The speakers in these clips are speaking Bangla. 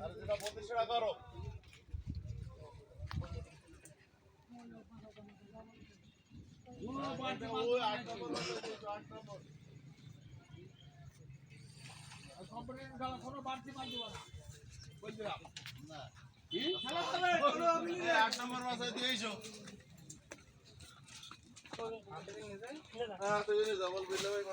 বেঁধেছে এখানে তো খাবার দেশে তিনটে আট নম্বর মাথায় দিয়েছ হ্যাঁ তো ডবল বিল্লা ভাই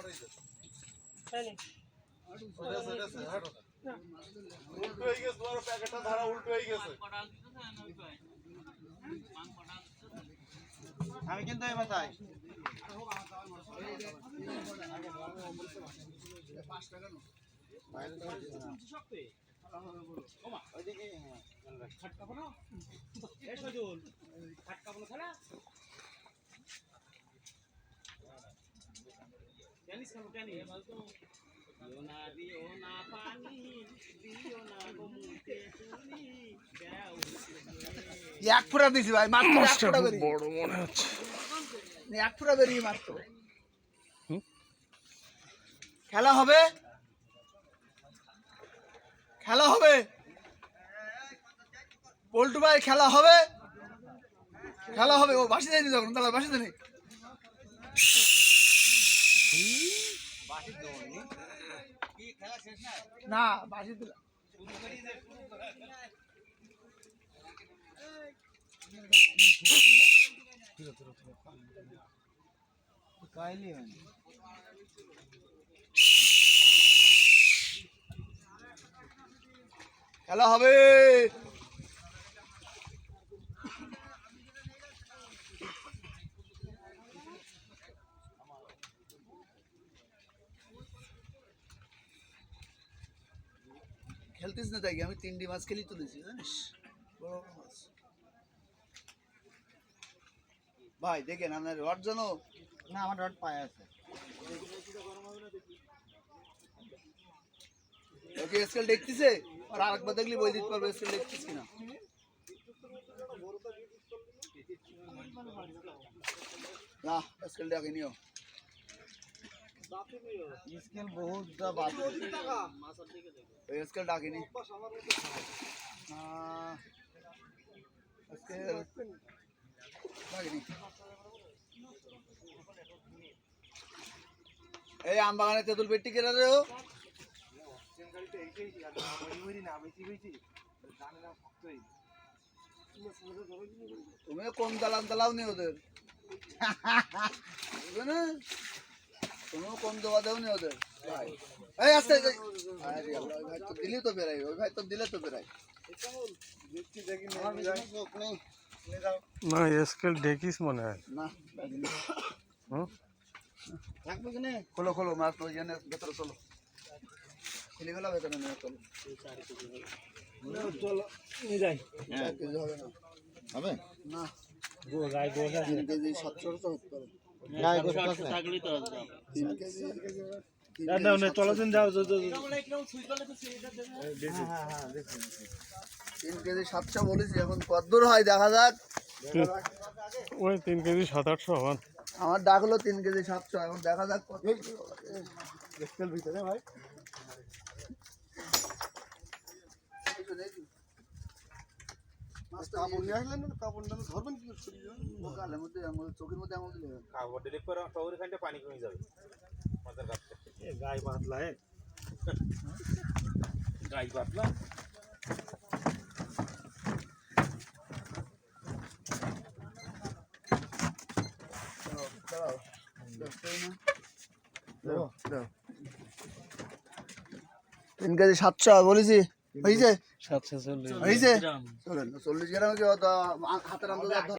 উল্টো হয়ে গেছে তোমার প্যাকেটটা ধারা উল্টো হয়ে গেছে আমি কিন্তু মাথায় এক ফুটা দিছি ভাই মাত্র এক ফুটা বড় মনে হচ্ছে। এক ফুটা মাত্র। খেলা হবে? খেলা হবে? পল্টু ভাই খেলা হবে? খেলা হবে। ও বাসি যায়নি তখন দাদা বাসি দেয়নি। না বাসি দিল। খেলা হবে। খেলতিস না তাই আমি তিনটি মাছ খেলি তুলেছি জানিস বড় বড় মাছ ভাই দেখেন আপনার রড যেন না আমার রড পায়ে আছে ওকে স্কেল দেখতেছে আর আরেকবার দেখলি বই দিতে পারবে স্কেল দেখতিস কিনা না স্কেল ডাকে নিও স্কেল বহুত বাদ ওই স্কেল ডাকিনি স্কেল ডাকিনি এই আম বাগানে তেঁতুল পেট্টি কেনা রে ও তুমি কম দালান দালাও নি ওদের বুঝলে না তুমিও কম দেওয়া দেও নি ওদের। ভাই। এই আস্তে ভাই তো দিলি তো বেরাই ওই ভাই তো দিলে তো বেরাই না স্কেল দেখিস মনে হয়। না খোলো খোলো মাছ তো জেনে ভেতরে চলো খুলে গেল ভেতরে নিয়ে চলো। চলো নিয়ে যাই। হবে না। হবে? না। তিন কেজি সাতশো তো হতে পারে যাও। তিন কেজি সাতশো বলেছি এখন কদ্দূর হয় দেখা যাক ওই তিন কেজি সাত আটশো হন আমার ডাকলো তিন কেজি সাতশো এখন দেখা যাক কত ভিতরে ভাই কাপড় নিয়ে আসলেন ধরবেন কি গালের মধ্যে চোখের মধ্যে আঙুল দিলে। পানি কমে যাবে। মাথার গায়ে। তিন কেজি সাতশো বলেছি। হয়েছে? সাতশো চল্লিশ এই যে চল্লিশ গ্রাম কি হাতের আন্দাজ